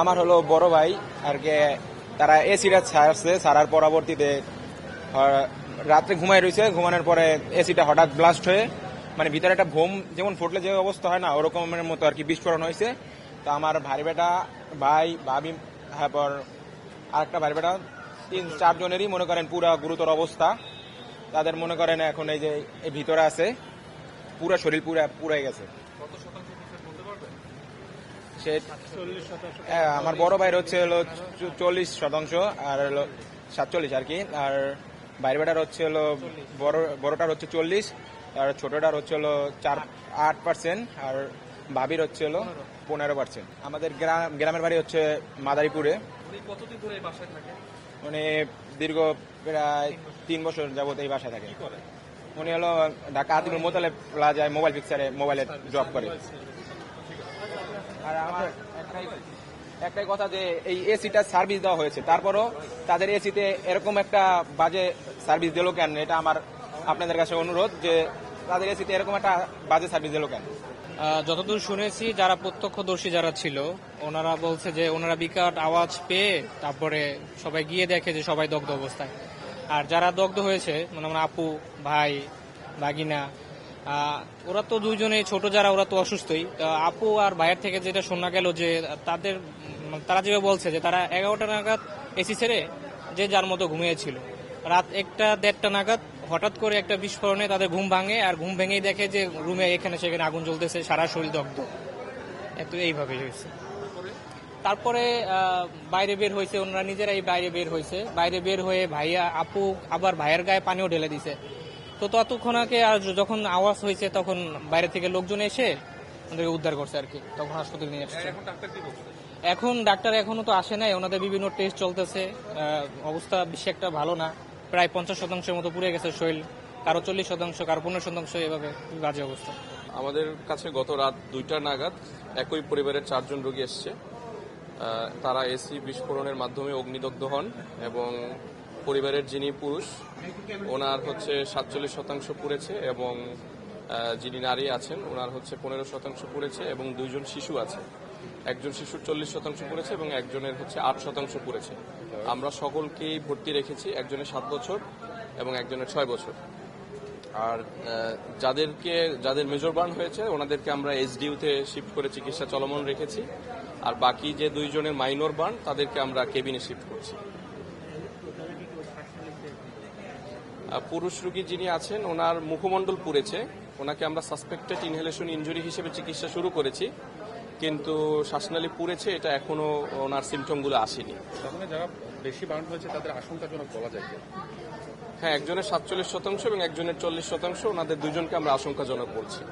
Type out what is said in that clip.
আমার হলো বড় ভাই, আর কি তারা এসিটা ছাড়ছে, ছাড়ার পরবর্তীতে রাত্রে ঘুমাই রয়েছে, ঘুমানোর পরে এসিটা হঠাৎ ব্লাস্ট হয়ে মানে ভিতরে একটা বোম যেমন ফুটলে যে অবস্থা হয় না, ওরকমের মতো আর কি বিস্ফোরণ হয়েছে। তো আমার ভাই বেটা, ভাই, ভাবি, তারপর আরেকটা ভাই বেটা, তিন চারজনেরই মনে করেন পুরা গুরুতর অবস্থা। তাদের মনে করেন এখন এই যে ভিতরে আছে, পুরা শরীর পুরা, পুরাই গেছে। সে হ্যাঁ, আমার বড় ভাইয়ের হচ্ছে হলো চল্লিশ শতাংশ আর হলো সাতচল্লিশ আর কি আর বাইরে বেটার হচ্ছে হলো বড় বড়টার হচ্ছে চল্লিশ আর ছোটটার হচ্ছে হলো চার আট পার্সেন্ট আর ভাবির হচ্ছে হলো পনেরো। পার্সেন্ট। আমাদের গ্রাম গ্রামের বাড়ি হচ্ছে মাদারীপুরে। কতদিন ধরে এই বাসায় থাকে উনি দীর্ঘ প্রায় তিন বছর। যাবত এই বাসায় থাকে উনি হলো ঢাকা আতিমুল মোতালে প্লাজায় মোবাইল পিকচারে মোবাইলে জব করে। আর আমার একটাই একটাই কথা যে এই এসিটা সার্ভিস দেওয়া হয়েছে। তারপরও তাদের এসিতে এরকম একটা বাজে সার্ভিস দিল কেন? এটা আমার আপনাদের কাছে অনুরোধ যে তাদের এসিতে এরকম একটা বাজে সার্ভিস দিল কেন? যতদূর শুনেছি যারা প্রত্যক্ষদর্শী যারা ছিল ওনারা বলছে যে ওনারা বিকট আওয়াজ পেয়ে তারপরে সবাই গিয়ে দেখে যে সবাই দগ্ধ অবস্থায়। আর যারা দগ্ধ হয়েছে মানে আমার আপু ভাই আহ, ওরা তো দুইজনেই ছোট যারা ওরা তো অসুস্থই। আপু আর ভাইয়ের থেকে যেটা শোনা গেল যে তাদের তারা যেভাবে বলছে যে তারা এগারোটা নাগাদ এসি ছেড়ে যে যার মতো ঘুমিয়েছিল। রাত একটা দেড়টা নাগাদ হঠাৎ করে একটা বিস্ফোরণে তাদের ঘুম ভাঙে আর ঘুম ভেঙেই দেখে যে রুমে এখানে সেখানে আগুন জ্বলতেছে সারা শরীর দগ্ধ। এত এইভাবে হয়েছে। তারপরে? বাইরে বের হয়েছে ওনারা নিজেরাই বাইরে বের হয়েছে। বাইরে বের হয়ে ভাইয়া আপু আবার ভাইয়ের গায়ে পানিও ঢেলে দিছে। তো ততক্ষণ আগে আর যখন আওয়াজ হয়েছে তখন বাইরে থেকে লোকজন এসে ওদেরকে উদ্ধার করছে আর কি। তখন হাসপাতালে নিয়ে আসছে। এখন ডাক্তার এখন ডাক্তার এখনও তো আসে নাই। ওনাদের বিভিন্ন টেস্ট চলতেছে। অবস্থা বেশি একটা ভালো না। প্রায় পঞ্চাশ শতাংশের মতো পুড়ে গেছে শরীর। কারও চল্লিশ শতাংশ কারও পনেরো শতাংশ এভাবে বাজে অবস্থা। আমাদের কাছে গত রাত দুইটা নাগাদ একই পরিবারের চারজন রোগী এসছে। তারা এসি বিস্ফোরণের মাধ্যমে অগ্নিদগ্ধ হন এবং পরিবারের যিনি পুরুষ, ওনার হচ্ছে সাতচল্লিশ শতাংশ পুড়েছে এবং যিনি নারী আছেন, ওনার হচ্ছে পনেরো শতাংশ পুড়েছে এবং দুইজন শিশু আছে। একজন শিশুর চল্লিশ শতাংশ পুড়েছে এবং একজনের হচ্ছে আট শতাংশ পুড়েছে। আমরা সকলকেই ভর্তি রেখেছি, একজনের সাত বছর এবং একজনের ছয় বছর। আর যাদেরকে, যাদের মেজর বার্ন হয়েছে, ওনাদেরকে আমরা এসডিউতে শিফট করে চিকিৎসা চলমান রেখেছি। আর বাকি যে দুইজনের মাইনর বার্ন তাদেরকে আমরা কেবিনে শিফট করছি। পুরুষ রোগী যিনি আছেন ওনার মুখমণ্ডল পুড়েছে। ওনাকে আমরা সাসপেক্টেড ইনহেলেশন ইঞ্জুরি হিসেবে চিকিৎসা শুরু করেছি। কিন্তু শ্বাসনালী পুড়েছে এটা এখনও ওনার সিমটমগুলো আসেনি। যারা বেশি বার্ন হয়েছে তাদের আশঙ্কাজনক বলা যায় হ্যাঁ একজনের সাতচল্লিশ শতাংশ এবং একজনের চল্লিশ শতাংশ ওনাদের দুজনকে আমরা আশঙ্কাজনক বলছি।